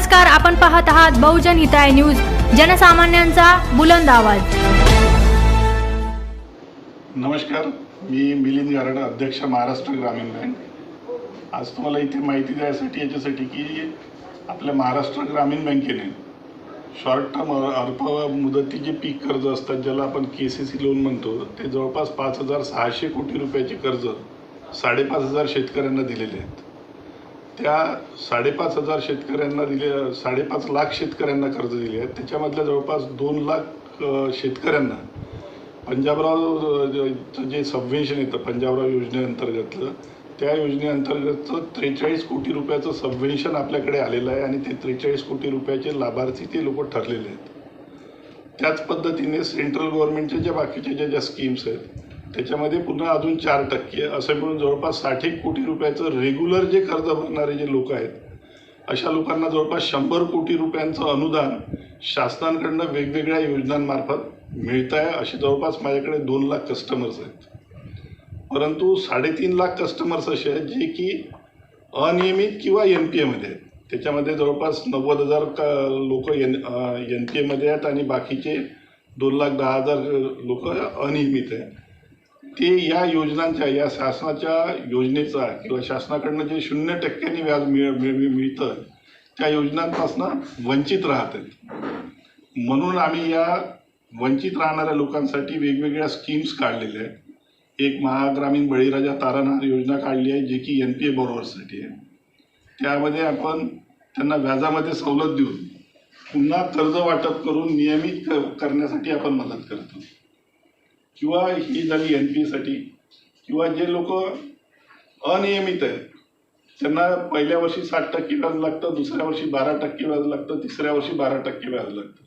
नमस्कार आपण पाहत आहात बहुजन हिताय न्यूज जनसामान्यांचा बुलंद आवाज. नमस्कार मी मिलिंद गारड अध्यक्ष महाराष्ट्र ग्रामीण बँक. आज तुम्हाला इथे माहिती द्यायसाठी याच्यासाठी की आपल्या महाराष्ट्र ग्रामीण बँकेने शॉर्ट टर्म अल्प मुदतीचे पीक कर्ज असतात ज्याला आपण के सी सी लोन म्हणतो ते जवळपास पाच हजार सहाशे कोटी रुपयाचे कर्ज साडेपाच हजार शेतकऱ्यांना दिलेले आहेत. त्या साडेपाच हजार शेतकऱ्यांना दिले साडेपाच लाख शेतकऱ्यांना कर्ज दिले आहेत. त्याच्यामधल्या जवळपास दोन लाख शेतकऱ्यांना पंजाबराव जे सबव्हेन्शन येतं पंजाबराव योजनेअंतर्गतलं त्या योजनेअंतर्गतचं त्रेचाळीस कोटी रुपयाचं सबव्हेन्शन आपल्याकडे आलेलं आहे आणि ते त्रेचाळीस कोटी रुपयाचे लाभार्थी ते लोक ठरलेले आहेत. त्याच पद्धतीने सेंट्रल गव्हर्नमेंटच्या ज्या बाकीच्या ज्या ज्या स्कीम्स आहेत त्याच्यामध्ये पुन्हा अजून चार टक्के. असं मिळून जवळपास साठ एक कोटी रुपयाचं रेग्युलर जे कर्ज भरणारे जे लोक आहेत अशा लोकांना जवळपास शंभर कोटी रुपयांचं अनुदान शासनाकडनं वेगवेगळ्या योजनांमार्फत मिळत आहे असे जवळपास माझ्याकडे दोन लाख कस्टमर्स आहेत. परंतु साडेतीन लाख कस्टमर्स असे आहेत जे की अनियमित किंवा एन पी एमध्ये आहेत. त्याच्यामध्ये जवळपास नव्वद हजार का लोक एन एन पी एमध्ये आहेत आणि बाकीचे दोन लाख दहा हजार लोक अनियमित आहेत. ते या योजनांच्या या शासनाच्या योजनेचा किंवा शासनाकडनं जे शून्य टक्क्यांनी व्याज मिळ मिळ- मिळतं त्या योजनांपासून वंचित राहत आहेत. म्हणून आम्ही या वंचित राहणाऱ्या लोकांसाठी वेगवेगळ्या स्कीम्स काढलेल्या आहेत. एक महाग्रामीण बळीराजा तारणहार योजना काढली आहे जे की एन पी ए बरोबरसाठी आहे. त्यामध्ये आपण त्यांना व्याजामध्ये सवलत देऊन पुन्हा कर्ज वाटप करून नियमित क करण्यासाठी आपण मदत करतो. किंवा ही झाली एन पी एसाठी किंवा जे लोक अनियमित आहेत त्यांना पहिल्या वर्षी साठ टक्के व्याज लागतं दुसऱ्या वर्षी बारा टक्के व्याज लागतं तिसऱ्या वर्षी बारा टक्के व्याज लागतं.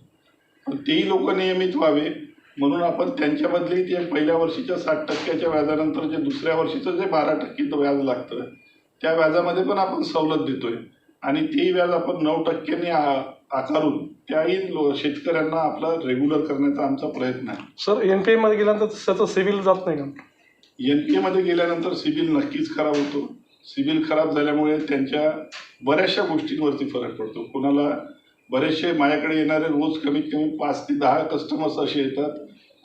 पण तेही लोक नियमित व्हावे म्हणून आपण त्यांच्यामधले ते पहिल्या वर्षीच्या साठ टक्क्याच्या व्याजानंतर जे दुसऱ्या वर्षीचं जे बारा टक्के व्याज लागतं त्या व्याजामध्ये पण आपण सवलत देतोय. आणि तेही व्याज आपण नऊ टक्क्यांनी आकारून त्याही लो- शेतकऱ्यांना आपला रेग्युलर करण्याचा आमचा प्रयत्न आहे. सर एन पी एमध्ये गेल्यानंतर त्याचं सिव्हिल जात नाही का? एन पी एमध्ये गेल्यानंतर सिबिल नक्कीच खराब होतो. सिबिल खराब झाल्यामुळे त्यांच्या बऱ्याचशा गोष्टींवरती फरक पडतो. कोणाला बरेचसे माझ्याकडे येणारे रोज कमीत कमी पाच ते दहा कस्टमर्स असे येतात.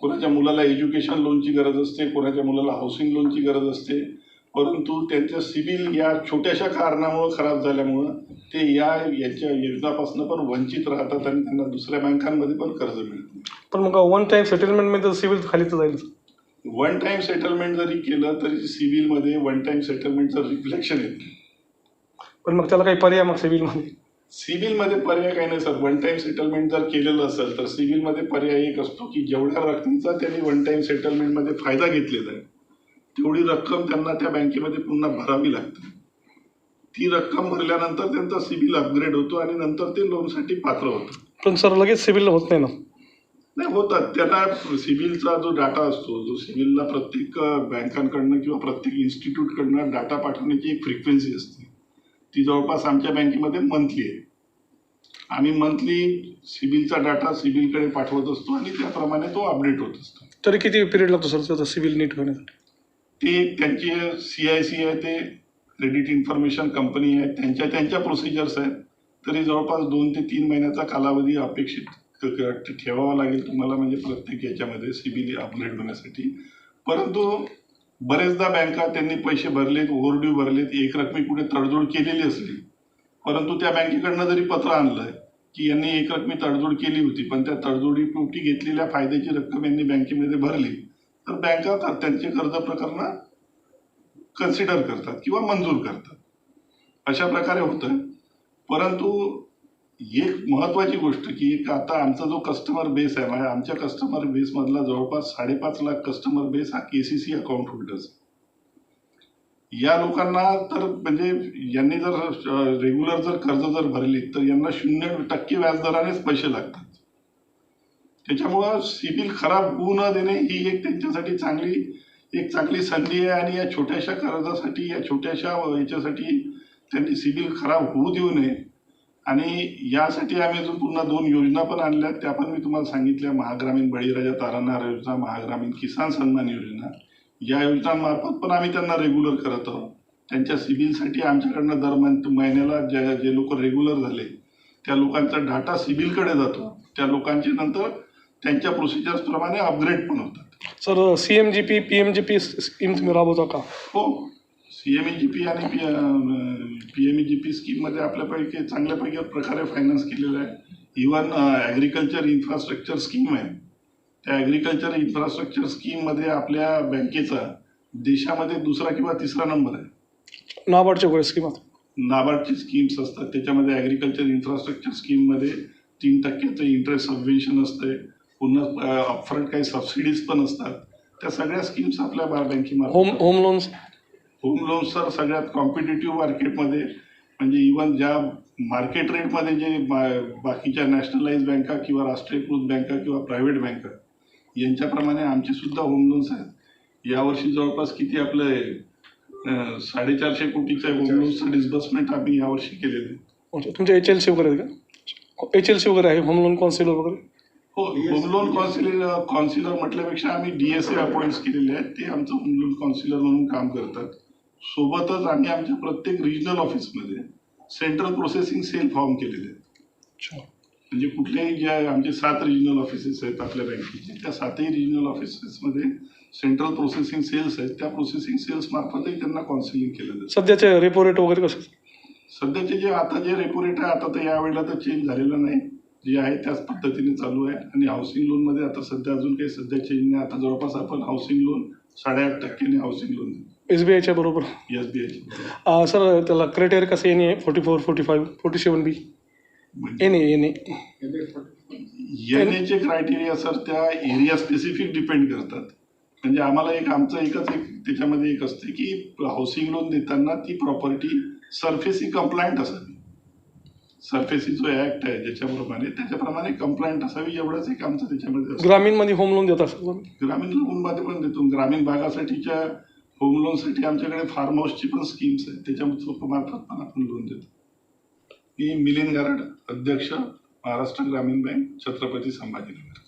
कोणाच्या मुलाला एज्युकेशन लोनची गरज असते कोणाच्या मुलाला हाऊसिंग लोनची गरज असते. परंतु त्यांचं सिबिल या छोट्याशा कारणामुळं खराब झाल्यामुळं ते या याच्या योजनापासून पण वंचित राहतात आणि त्यांना दुसऱ्या बँकांमध्ये पण कर्ज मिळतं. पण मग वन टाइम सेटलमेंटमध्ये सिव्हिल खाली तर जाईल. वन टाइम सेटलमेंट जरी केलं तरी सिव्हिलमध्ये वन टाइम सेटलमेंटचं रिफ्लेक्शन येत. नाही पण मग त्याला काही पर्याय मग सिव्हिलमध्ये सिव्हिलमध्ये पर्याय काही नाही सर. वन टाइम सेटलमेंट जर केलेलं असेल तर सिव्हिलमध्ये पर्याय एक असतो की जेवढ्या रकमेचा त्यांनी वन टाइम सेटलमेंटमध्ये फायदा घेतलेला आहे. तेवढी रक्कम त्यांना त्या बँकेमध्ये पुन्हा भरावी लागते. ती रक्कम भरल्यानंतर त्यांचा सिबिल अपग्रेड होतो आणि नंतर ते लोनसाठी पात्र होतं पण सर लगेच सिव्हिल होत नाही ना? नाही होतात. त्यांना सिबिलचा जो डाटा असतो जो सिबिलला प्रत्येक बँकांकडनं किंवा प्रत्येक इन्स्टिट्यूटकडनं डाटा पाठवण्याची एक फ्रिक्वेन्सी असते. ती जवळपास आमच्या बँकेमध्ये मंथली आहे. आम्ही मंथली सिबिलचा डाटा सिबिलकडे पाठवत असतो आणि त्याप्रमाणे तो अपडेट होत असतो. तरी किती पिरियड लागतो सर त्याचा सिव्हिल नीट होण्यासाठी? ते त्यांची सी आय सी आहे ते क्रेडिट इन्फॉर्मेशन कंपनी आहे त्यांच्या त्यांच्या प्रोसिजर्स आहेत. तरी जवळपास दोन ते तीन महिन्याचा कालावधी अपेक्षित ठेवावा लागेल तुम्हाला म्हणजे प्रत्येक याच्यामध्ये सिबिल अपग्रेड होण्यासाठी. परंतु बरेचदा बँका त्यांनी पैसे भरलेत ओव्हरड्यू भरलेत एक रकमी कुठे तडजोड केलेली असली परंतु त्या बँकेकडनं जरी पत्र आणलंय की यांनी एक रकमी तडजोड केली होती पण त्या तडजोडीपोटी घेतलेल्या फायद्याची रक्कम यांनी बँकेमध्ये भरली तर बँका त्यांचे कर्ज प्रकरणं कन्सिडर करतात किंवा मंजूर करतात. अशा प्रकारे होतं परंतु एक महत्त्वाची गोष्ट की आता आमचा जो कस्टमर बेस आहे म्हणजे आमच्या कस्टमर बेसमधला जवळपास साडेपाच लाख कस्टमर बेस हा K C C account holders या लोकांना तर म्हणजे यांनी जर रेग्युलर जर कर्ज जर भरली तर यांना शून्य टक्के व्याजदरानेच पैसे लागतात. त्याच्यामुळं सिबिल खराब होऊ न देणे ही एक त्यांच्यासाठी चांगली एक चांगली संधी आहे आणि या छोट्याशा कर्जासाठी या छोट्याशा याच्यासाठी त्यांनी सिबिल खराब होऊ देऊ नये. आणि यासाठी आम्ही अजून पुन्हा दोन योजना पण आणल्या त्या पण मी तुम्हाला सांगितल्या. महाग्रामीण बळीराजा तारणहार योजना महाग्रामीण किसान सन्मान योजना. या योजनांमार्फत पण आम्ही त्यांना रेग्युलर करत आहोत. त्यांच्या सिबिलसाठी आमच्याकडनं दर महिन्याला ज्या जे लोक रेग्युलर झाले त्या लोकांचा डाटा सिबिलकडे जातो. त्या लोकांचे नंतर त्यांच्या प्रोसिजर्स प्रमाणे अपग्रेड पण होतात. Sir C M G P P M G P scheme तुम्ही राबवता का? हो. सी एम जी पी आणि P P M G P स्कीममध्ये आपल्यापैकी चांगल्यापैकी प्रकारे फायनान्स केलेला आहे. इवन ॲग्रिकल्चर इन्फ्रास्ट्रक्चर स्कीम आहे. त्या ॲग्रिकल्चर इन्फ्रास्ट्रक्चर स्कीममध्ये आपल्या बँकेचा देशामध्ये दुसरा किंवा तिसरा नंबर आहे. नाबार्डच्या वगैरे स्कीम नाबार्डची स्कीम्स असतात. त्याच्यामध्ये ॲग्रिकल्चर इन्फ्रास्ट्रक्चर स्कीममध्ये तीन टक्क्याचं इंटरेस्ट सबवेन्शन असतंय. पुन्हा अपफ्रंट काही सबसिडीज पण असतात. त्या सगळ्या स्कीम्स आपल्या बा- होम बँकेमार्फत होम लोन्स होम लोन्स तर सगळ्यात कॉम्पिटेटिव्ह मार्केटमध्ये म्हणजे इवन ज्या मार्केट रेटमध्ये जे बा- बाकीच्या नॅशनलाइज बँका किंवा राष्ट्रीयकृत बँका किंवा प्रायव्हेट बँका यांच्याप्रमाणे आमचे सुद्धा होम लोन्स आहेत. यावर्षी जवळपास किती आपलं साडेचारशे कोटीचं होम लोन्सचं डिस्बर्समेंट आम्ही यावर्षी केलेलं. आहे अच्छा तुमचे एच एल सी वगैरे का? एच एल सी वगैरे आहे होम लोन कॉन्सिलर वगैरे? हो होम लोन कॉन्सिलर कॉन्सिलर म्हटल्यापेक्षा आम्ही डी एस ए अपॉइंट्स केलेले आहेत. ते आमचं होम लोन कॉन्सिलर म्हणून काम करतात. सोबतच आम्ही आमच्या प्रत्येक रिजनल ऑफिसमध्ये सेंट्रल प्रोसेसिंग सेल फॉर्म केलेले आहेत. म्हणजे कुठल्याही ज्या आमचे सात रिजनल ऑफिसेस आहेत आपल्या बँकेचे त्या सातही रिजनल ऑफिसेसमध्ये सेंट्रल प्रोसेसिंग सेल्स आहेत. त्या प्रोसेसिंग सेल्स मार्फतही त्यांना काउन्सिलिंग केलं जातं. सध्याचे रेपो रेट वगैरे कसं? सध्याचे जे आता जे रेपो रेट आहे आता तर यावेळेला तर चेंज झालेलं नाही. जे आहे त्याच पद्धतीने चालू आहे. आणि हाऊसिंग लोनमध्ये आता सध्या अजून काही सध्या चेंज नाही. आता जवळपास आपण हाऊसिंग लोन साडेआठ टक्क्याने हाऊसिंग लोन एस बी आयच्या बरोबर? एस बी आयची अं, सर त्याला क्रायटेरिया कसं N A forty four forty five forty seven B N A N A येण्याचे क्रायटेरिया सर त्या एरिया स्पेसिफिक डिपेंड करतात. म्हणजे आम्हाला एक आमचं एकच एक त्याच्यामध्ये एक असते की हाऊसिंग लोन देताना ती प्रॉपर्टी सरफेसी कंप्लायंट असावी. सरफेसी जो ऍक्ट आहे ज्याच्याप्रमाणे त्याच्याप्रमाणे कंप्लायंट असावी एवढंच एक आमचं त्याच्यामध्ये असतं. ग्रामीणमध्ये होम लोन देतात सर ग्रामीण लोनमध्ये पण देतो. ग्रामीण भागासाठीच्या होम लोनसाठी आमच्याकडे फार्म हाऊसची पण स्कीम्स आहेत. त्याच्या मार्फत पण आपण लोन देतो. मी मिलिंद गारड अध्यक्ष महाराष्ट्र ग्रामीण बँक छत्रपती संभाजीनगर.